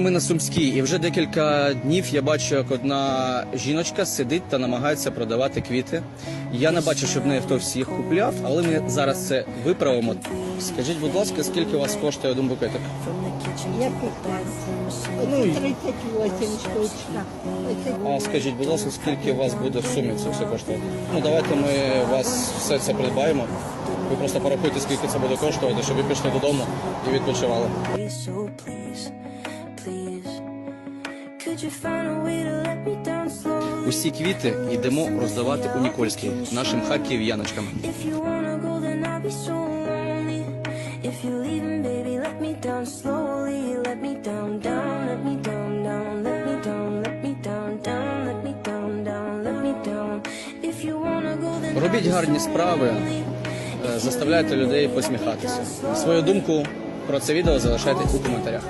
Ми на Сумській, і вже декілька днів я бачу, як одна жіночка сидить та намагається продавати квіти. Я не бачу, щоб в неї хтось їх купляв, але ми зараз це виправимо. Скажіть, будь ласка, скільки у вас коштує один букетик? Я 15. Ну, 38 штучно. А скажіть, будь ласка, скільки у вас буде в сумі це все коштувати? Ну давайте ми вас все це придбаємо. Ви просто порахуйте, скільки це буде коштувати, щоб ви пішли додому і відпочивали. Усі квіти йдемо роздавати у Нікольській нашим харків'яночкам. Робіть гарні справи, е, заставляйте людей посміхатися. Свою думку про це відео залишайте у коментарях.